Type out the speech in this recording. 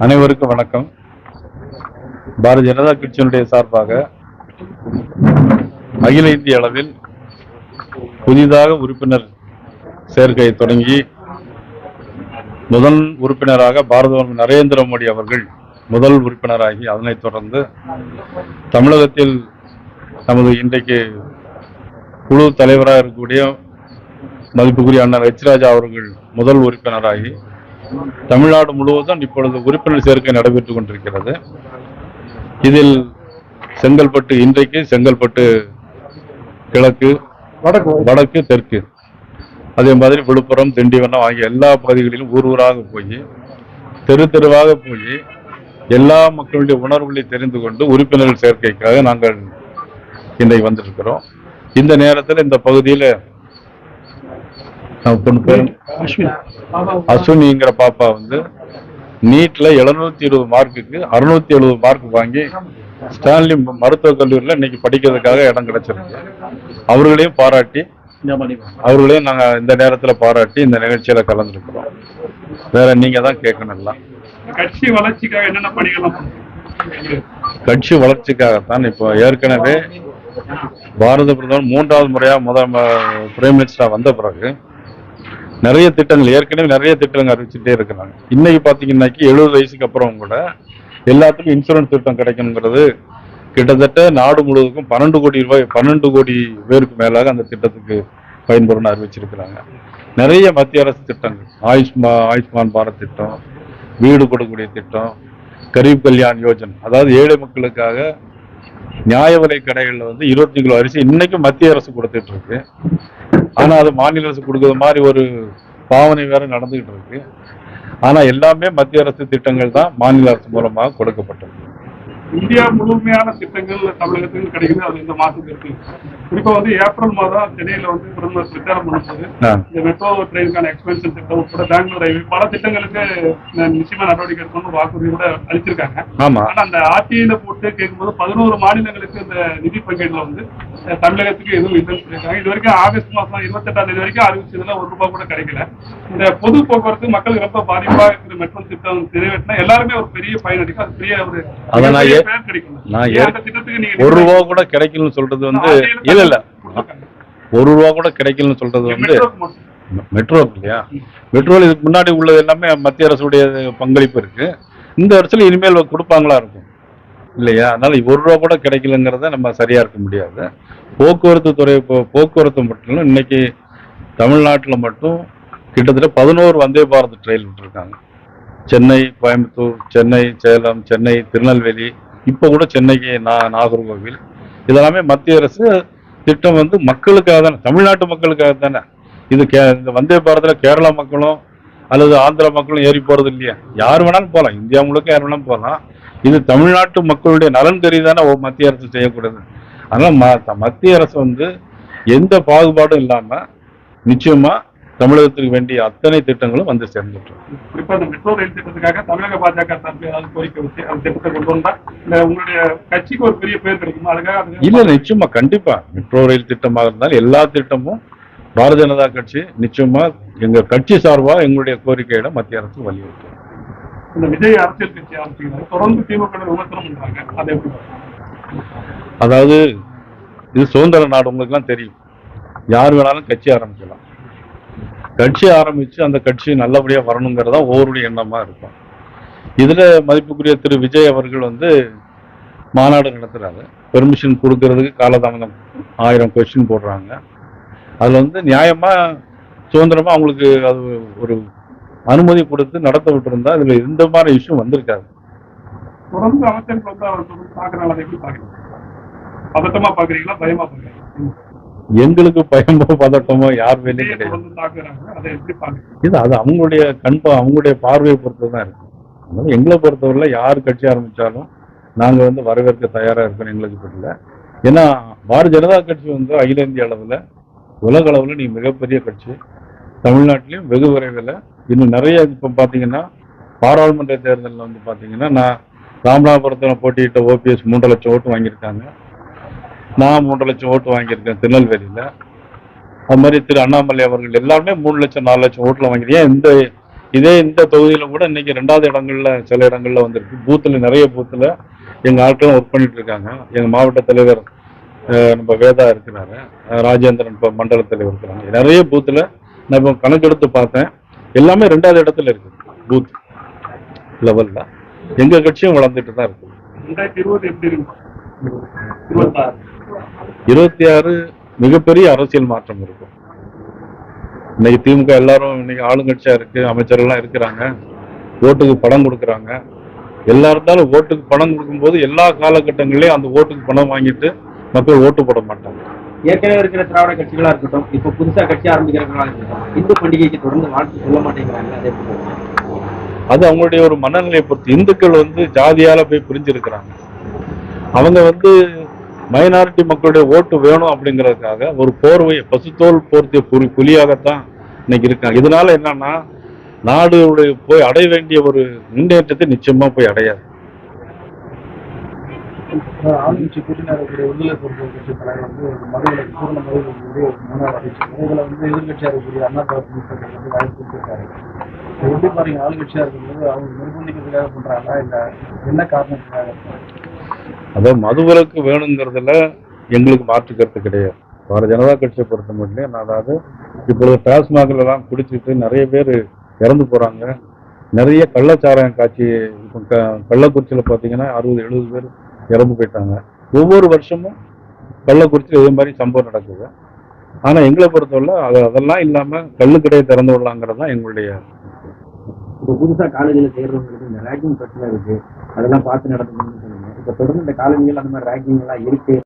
அனைவருக்கும் வணக்கம். பாரதிய ஜனதா கட்சியினுடைய சார்பாக அகில இந்திய அளவில் புதிதாக உறுப்பினர் சேர்க்கையை தொடங்கி முதல் உறுப்பினராக பாரத நரேந்திர மோடி அவர்கள் முதல் உறுப்பினராகி அதனைத் தொடர்ந்து தமிழகத்தில் நமது இன்றைக்கு குழு தலைவராக இருக்கக்கூடிய மதிப்புக்குரிய அண்ணன் எச் ராஜா அவர்கள் முதல் உறுப்பினராகி தமிழ்நாடு முழுவதும் இப்பொழுது உறுப்பினர் சேர்க்கை நடைபெற்றுக் கொண்டிருக்கிறது. இதில் செங்கல்பட்டு இன்றைக்கு செங்கல்பட்டு கிழக்கு வடக்கு. வடக்கு தெற்கு. அதே மாதிரி விழுப்புரம் திண்டிவனம் ஆகிய எல்லா பகுதிகளிலும் ஊர் ஊராக போய் தெரு தெருவாக போய் எல்லா மக்களுடைய உணர்வுகளை தெரிந்து கொண்டு உறுப்பினர் சேர்க்கைக்காக நாங்கள் இன்றைக்கு வந்திருக்கிறோம். இந்த நேரத்தில் இந்த பகுதியில் பொண்ணு பேரு? அஸ்வினிங்கிற பாப்பா வந்து நீட்ல எழுநூத்தி இருபது மார்க்குக்கு அறுநூத்தி எழுபது மார்க் வாங்கி ஸ்டான்லி மருத்துவக் கல்லூரியில் இன்னைக்கு படிக்கிறதுக்காக இடம் கிடைச்சிருக்கு. அவர்களையும் பாராட்டி அவர்களையும் நாங்க இந்த நேரத்துல பாராட்டி இந்த நிகழ்ச்சியில கலந்துருக்கிறோம். வேற நீங்க தான் கேட்கணும் எல்லாம். கட்சி வளர்ச்சிக்காக என்னென்ன பணிகள்? கட்சி வளர்ச்சிக்காகத்தான் இப்போ ஏற்கனவே பாரத பிரதமர் மூன்றாவது முறையா முதல் பிரைம் மினிஸ்டரா வந்த பிறகு நிறைய திட்டங்கள் ஏற்கனவே நிறைய திட்டங்கள் அறிவிச்சுட்டே இருக்கிறாங்க. இன்னைக்கு பார்த்தீங்கன்னாக்கி எழுபது வயசுக்கு அப்புறம் கூட எல்லாத்துக்கும் இன்சூரன்ஸ் திட்டம் கிடைக்கணுங்கிறது கிட்டத்தட்ட நாடு முழுவதுக்கும் பன்னெண்டு கோடி ரூபாய் பன்னெண்டு கோடி பேருக்கு மேலாக அந்த திட்டத்துக்கு பயன்பெறும்னு அறிவிச்சிருக்கிறாங்க. நிறைய மத்திய அரசு திட்டங்கள் ஆயுஷ்மா ஆயுஷ்மான் பாரத் திட்டம் வீடு கொடுக்கக்கூடிய திட்டம் கரீப் கல்யாண் யோஜன். அதாவது ஏழை மக்களுக்காக நியாய விலை கடைகளில் வந்து இருபத்தி கிலோ அரிசி இன்னைக்கும் மத்திய அரசு கொடுத்துட்டு இருக்கு. ஆனா அது மாநில அரசு கொடுக்கறது மாதிரி ஒரு பாவனை வேற நடந்துகிட்டு இருக்கு. ஆனா எல்லாமே மத்திய அரசு திட்டங்கள் தான் மாநில அரசு மூலமாக கொடுக்கப்பட்டது. இந்தியா முழுமையான திட்டங்கள் தமிழகத்துக்கு கிடைக்குது அது இந்த மாசத்துக்கு இருக்கு. குறிப்பா வந்து ஏப்ரல் மாதம் சென்னையில வந்து பிரதமர் பிரச்சாரம் பண்ணும்போது. இந்த மெட்ரோ ட்ரெயினுக்கான எக்ஸ்பென்ஷன் திட்டம் உட்பட பெங்களூர் ரயில்வே பல திட்டங்களுக்கு நிச்சயமா நடவடிக்கை எடுக்கணும்னு வாக்குறுதி கூட அளிச்சிருக்காங்க. ஆனா அந்த ஆர்டிஐல போட்டு கேட்கும்போது பதினோரு மாநிலங்களுக்கு இந்த நிதி பங்கீடுல வந்து தமிழகத்துக்கு எதுவும் இல்லைன்னு சொல்லியிருக்காங்க. இது வரைக்கும் ஆகஸ்ட் மாசம் இருபத்தெட்டாம் தேதி வரைக்கும் அறிவிச்சதுல ஒரு ரூபாய் கூட கிடைக்கல. இந்த பொது போக்குவரத்து மக்களுக்கு ரொம்ப பாதிப்பா இருக்கிற மெட்ரோ திட்டம் நிறைவேற்றினா எல்லாருமே ஒரு பெரிய பயன் அடிக்கும் அது பெரிய ஒரு நான் ஒரு ரூபா கூட கிடைக்கலன்னு சொல்றது வந்து இல்ல இல்ல. ஒரு ரூபா கூட கிடைக்கலன்னு சொல்றது வந்து. மெட்ரோ இல்லையா? மெட்ரோல இதுக்கு முன்னாடி உள்ளது எல்லாமே மத்திய அரசுடைய பங்களிப்பு இருக்கு. இந்த வருஷத்துல இனிமேல் கொடுப்பாங்களா இருக்கும்? இல்லையா? அதனால ஒரு ரூபா கூட கிடைக்கலங்கிறத நம்ம சரியா இருக்க முடியாது. போக்குவரத்து துறை போக்குவரத்து மட்டும் இன்னைக்கு தமிழ்நாட்டில் மட்டும் கிட்டத்தட்ட பதினோரு வந்தே பாரத் ட்ரெயின் விட்டுருக்காங்க. சென்னை கோயம்புத்தூர் சென்னை சேலம் சென்னை திருநெல்வேலி இப்போ கூட சென்னைக்கு நா நாகர்கோவில் இதெல்லாமே மத்திய அரசு திட்டம் வந்து மக்களுக்காக தானே தமிழ்நாட்டு மக்களுக்காக தானே. இது கே இந்த வந்தே பாரதில் கேரளா மக்களும் அல்லது ஆந்திர மக்களும் ஏறி போகிறது இல்லையா. யார் வேணாலும் போகலாம் இந்தியா முழுக்க யார் வேணாலும் போகலாம் இது தமிழ்நாட்டு மக்களுடைய நலன் கறி தானே மத்திய அரசு செய்யக்கூடாது அதனால் ம- மத்திய அரசு வந்து எந்த பாகுபாடும் இல்லாமல் நிச்சயமாக தமிழகத்திற்கு வேண்டிய அத்தனை திட்டங்களும் வந்து சேர்ந்துட்டு இருக்கு. குறிப்பா இந்த மெட்ரோ ரயில் திட்டத்துக்காக தமிழக பாஜக சார்பில் ஏதாவது கோரிக்கை வச்சு அந்த திட்டத்தை கொண்டு வந்தா இந்த உங்களுடைய கட்சிக்கு ஒரு பெரிய பேர் கிடைக்குமா? அதுக்காக அதுக்கு- இல்ல நிச்சயமா கண்டிப்பா. மெட்ரோ ரயில் திட்டமாக இருந்தாலும் எல்லா திட்டமும் பாரதிய ஜனதா கட்சி நிச்சயமா எங்க கட்சி சார்பா எங்களுடைய கோரிக்கையிட மத்திய அரசு வலியுறுத்தும். இந்த விஜய் அரசியல் கட்சி ஆரம்பிக்கிறாங்க தொடர்ந்து திமுக ல விமர்சனம் பண்றாங்க. அதை எப்படி பாக்குறீங்க? அதாவது இது சுதந்திர நாடு உங்களுக்கு எல்லாம் தெரியும். யார் வேணாலும் கட்சி ஆரம்பிக்கலாம். கட்சி ஆரம்பிச்சு அந்த கட்சி நல்லபடியா வரணுங்கிறதா ஒவ்வொருடைய எண்ணமா இருக்கும். இதுல மதிப்புக்குரிய திரு விஜய் அவர்கள் வந்து மாநாடு நடத்துறாரு. பெர்மிஷன் கொடுக்கறதுக்கு காலதாமதம் ஆயிரம் கொஸ்டின் போடுறாங்க. அதுல வந்து நியாயமா சுதந்திரமா அவங்களுக்கு அது ஒரு அனுமதி கொடுத்து நடத்த விட்டுருந்தா இதுல இந்த மாதிரி இஷ்யூ வந்திருக்காது. தொடர்ந்து அமைச்சர்கள் வந்து அவர் அதை எப்படி பயமா பாக்குறீங்களா எங்களுக்கு பயமோ பதட்டமோ யார் வேலையும் கிடையாது. அதை இது அவங்களுடைய கண்பா அவங்களுடைய பார்வையை பொறுத்து தான் இருக்கு. அதனால எங்களை பொறுத்தவரையில யார் கட்சி ஆரம்பிச்சாலும் நாங்க வந்து வரவேற்க தயாரா இருக்கோம் எங்களுக்கு தெரியல. ஏன்னா பாரதிய ஜனதா கட்சி வந்து அகில இந்திய அளவுல உலக அளவுல நீ மிகப்பெரிய கட்சி. தமிழ்நாட்டிலையும் வெகு விரைவில். இன்னும் நிறைய இப்போ பார்த்தீங்கன்னா பாராளுமன்ற தேர்தலில் வந்து பார்த்தீங்கன்னா நான் ராமநாதபுரத்தில் போட்டியிட்ட ஓபிஎஸ் மூன்று லட்சம் ஓட்டு வாங்கியிருக்காங்க. நான் மூன்று லட்சம் ஓட்டு வாங்கியிருக்கேன் திருநெல்வேலியில். அது மாதிரி திரு அண்ணாமலை அவர்கள் எல்லாருமே மூணு லட்சம் நாலு லட்சம் ஓட்டில் வாங்கிருக்கேன் இந்த இதே இந்த தொகுதியில் கூட இன்னைக்கு ரெண்டாவது இடங்கள்ல சில இடங்கள்ல வந்திருக்கு. பூத்தில் நிறைய பூத்தில் எங்கள் ஆட்களும் ஒர்க் பண்ணிட்டு இருக்காங்க. எங்கள் மாவட்ட தலைவர் நம்ம வேதா இருக்கிறாரு. ராஜேந்திரன் இப்போ மண்டல தலைவர் இருக்கிறாங்க. நிறைய பூத்தில் நான் இப்போ கணக்கெடுத்து பார்த்தேன். எல்லாமே ரெண்டாவது இடத்துல இருக்குது பூத் லெவலில் எங்கள் கட்சியும் வளர்ந்துட்டு தான் இருக்குது ரெண்டாயிரத்தி இருபது எப்படி இருக்கு? இருபத்தாறு. இருபத்தி ஆறு மிகப்பெரிய அரசியல் மாற்றம் இருக்கும். இன்னைக்கு திமுக எல்லாரும் இன்னைக்கு ஆளுங்கட்சியா இருக்கு அமைச்சர்கள்லாம் இருக்கிறாங்க. ஓட்டுக்கு பணம் கொடுக்குறாங்க. எல்லா இருந்தாலும் ஓட்டுக்கு பணம் கொடுக்கும்போது எல்லா காலகட்டங்களையும் அந்த ஓட்டுக்கு பணம் வாங்கிட்டு மக்கள் ஓட்டு போட மாட்டாங்க. ஏற்கனவே இருக்கிற திராவிட கட்சிகளா இருக்கட்டும் இப்ப புதுசா கட்சி ஆரம்பிக்கிறவங்களா இருக்கட்டும் இந்து பண்டிகைக்கு தொடர்ந்து வாழ்த்து சொல்ல மாட்டேங்கிறாங்க அது அவங்களுடைய ஒரு மனநிலையை பொறுத்து இந்துக்கள் வந்து ஜாதியால போய் பிரிஞ்சிருக்கிறாங்க. அவங்க வந்து மைனாரிட்டி மக்களுடைய ஓட்டு வேணும் அப்படிங்கிறதுக்காக ஒரு போர்வையை பசுத்தோல் போர்த்திய புலி புலியாகத்தான் இன்னைக்கு இருக்காங்க. இதனால என்னன்னா நாடு போய் அடைய வேண்டிய ஒரு முன்னேற்றத்தை நிச்சயமா போய் அடையாது. ஆளுங்கட்சி கூட்டணி விடுதலை பொறுப்பு கட்சி தலைவர் வந்து பூர்ண வந்து வந்து இருக்கக்கூடிய அண்ணா வந்து வாய்ப்பு எப்படி பாருங்க இருக்கும்போது அவங்க நிர்பந்திக்கிறதுக்காக என்ன காரணத்துக்காக அதான் மதுவிலக்கு வேணுங்கிறதுல எங்களுக்கு மாற்று கருத்து கிடையாது. பாரதிய ஜனதா கட்சியை பொறுத்த மட்டும் அதாவது இப்பொழுது டாஸ்மாக்ல எல்லாம் குடிச்சிட்டு நிறைய பேர் இறந்து போறாங்க. நிறைய கள்ளச்சாராயம் காட்சி இப்போ க கள்ளக்குறிச்சியில் பார்த்தீங்கன்னா அறுபது எழுபது பேர் இறந்து போயிட்டாங்க. ஒவ்வொரு வருஷமும் கள்ளக்குறிச்சியில் இதே மாதிரி சம்பவம் நடக்குது. ஆனால் எங்களை பொறுத்தவரை அது அதெல்லாம் இல்லாமல் கள்ளுக்கடையை திறந்து விடலாங்கிறது தான் எங்களுடைய இப்போ புதுசாக காலேஜில் சேர்றவங்களுக்கு இந்த ரேக்கிங் பிரச்சனை இருக்குது அதெல்லாம் பார்த்து நடத்தணும்னு தொடர்ந்து இந்த காலனிகள் அந்த மாதிரி ரேங்கிங் எல்லாம் இருக்கு.